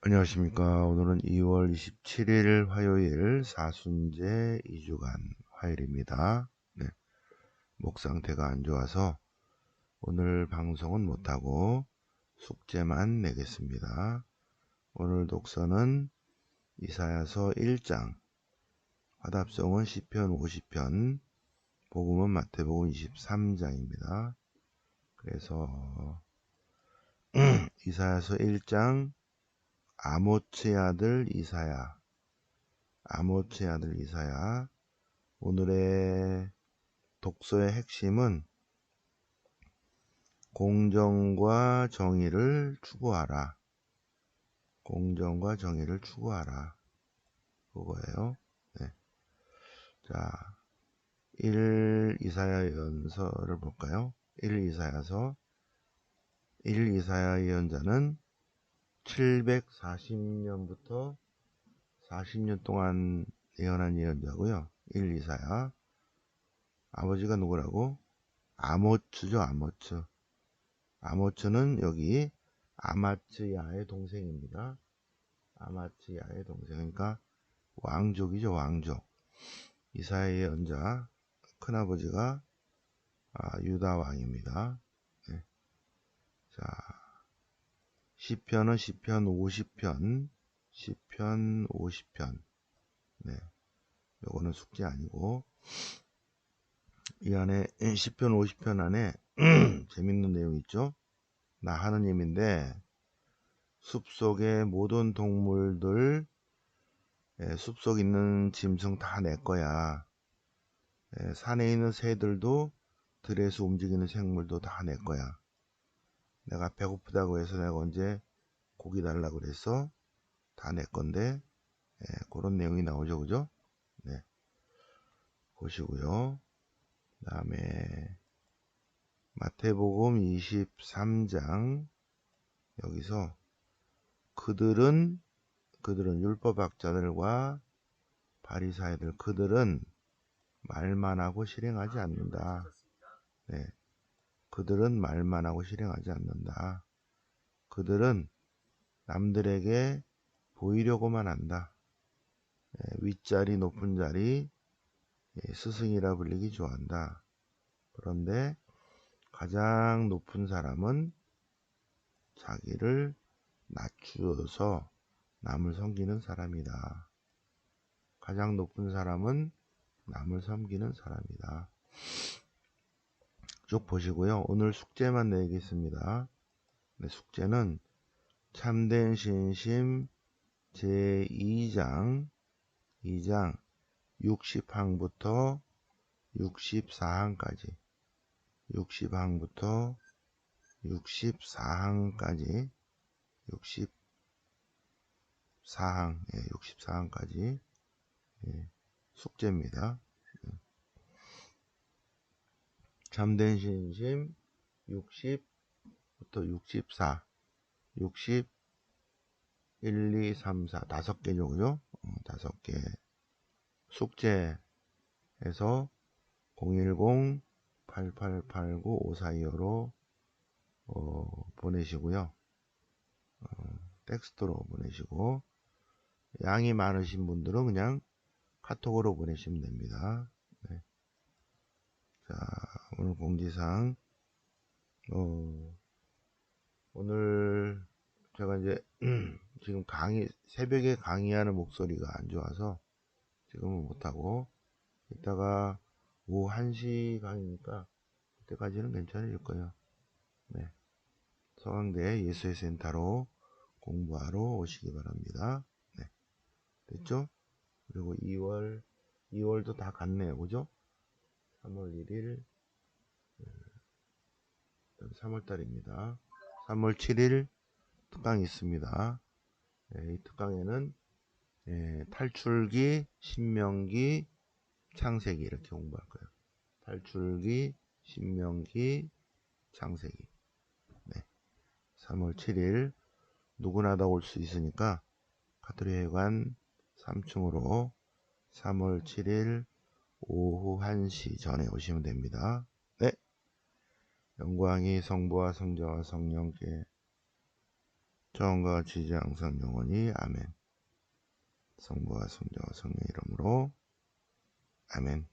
안녕하십니까. 오늘은 2월 27일 화요일 사순제 2주간 화요일입니다. 네. 목 상태가 안 좋아서 오늘 방송은 못하고 숙제만 내겠습니다. 오늘 독서는 이사야서 1장, 화답성은 시편 50편, 복음은 마태복음 23장입니다. 그래서 이사야서 1장 아모츠의 아들 이사야. 아모츠의 아들 이사야. 오늘의 독서의 핵심은 공정과 정의를 추구하라. 공정과 정의를 추구하라. 그거예요. 네. 자 1 이사야 연서를 볼까요? 1 이사야서 1 이사야 예언자는 740년부터 40년 동안 예언한 예언자고요. 1, 2, 4야. 아버지가 누구라고? 아모츠죠, 아모츠. 아모츠는 여기 아마츠야의 동생입니다. 아마츠야의 동생. 그러니까 왕족이죠, 왕족. 이사야의 연자, 큰아버지가 아, 유다 왕입니다. 네. 자, 시편은 시편 50편, 시편 50편. 네. 요거는 숙제 아니고 이 안에 시편 50편 안에 재밌는 내용 있죠? 나 하느님인데 숲속의 모든 동물들 예, 숲속 있는 짐승 다 내 거야. 예, 산에 있는 새들도 들에서 움직이는 생물도 다 내 거야. 내가 배고프다고 해서 내가 언제 고기 달라고 그랬어? 다내 건데 예, 그런 내용이 나오죠 그죠? 네 보시고요 그 다음에 마태복음 23장 여기서 그들은 그들은 율법학자들과 바리사이들 그들은 말만 하고 실행하지 않는다. 네. 그들은 말만 하고 실행하지 않는다. 그들은 남들에게 보이려고만 한다. 예, 윗자리 높은 자리 예, 스승이라 불리기 좋아한다. 그런데 가장 높은 사람은 자기를 낮추어서 남을 섬기는 사람이다. 가장 높은 사람은 남을 섬기는 사람이다. 쭉 보시고요. 오늘 숙제만 내겠습니다. 네, 숙제는 참된 신심 제2장 2장 60항부터 64항까지 60항부터 64항까지 64항 예, 64항까지 예, 숙제입니다. 참된 신심 60부터 64 60 1, 2, 3, 4 다섯 개죠 그죠? 어, 다섯 개 숙제에서 010-8889-5425로 어, 보내시고요 어, 텍스트로 보내시고 양이 많으신 분들은 그냥 카톡으로 보내시면 됩니다 네. 자 오늘 공지사항 어, 오늘 제가 이제 지금 강의 새벽에 강의하는 목소리가 안 좋아서 지금은 못하고 이따가 오후 1시 강의니까 그때까지는 괜찮을 거예요 네. 서강대 예수의 센터로 공부하러 오시기 바랍니다 네. 됐죠? 그리고 2월 2월도 다 갔네요 그죠? 3월 1일 3월달입니다. 3월 7일 특강이 있습니다. 예, 이 특강에는 예, 탈출기, 신명기, 창세기 이렇게 공부할 거예요. 탈출기, 신명기, 창세기. 네. 3월 7일 누구나 다 올 수 있으니까 카톨릭 회관 3층으로 3월 7일 오후 1시 전에 오시면 됩니다. 영광이 성부와 성자와 성령께 처음과 이제 항상 영원히 아멘. 성부와 성자와 성령의 이름으로 아멘.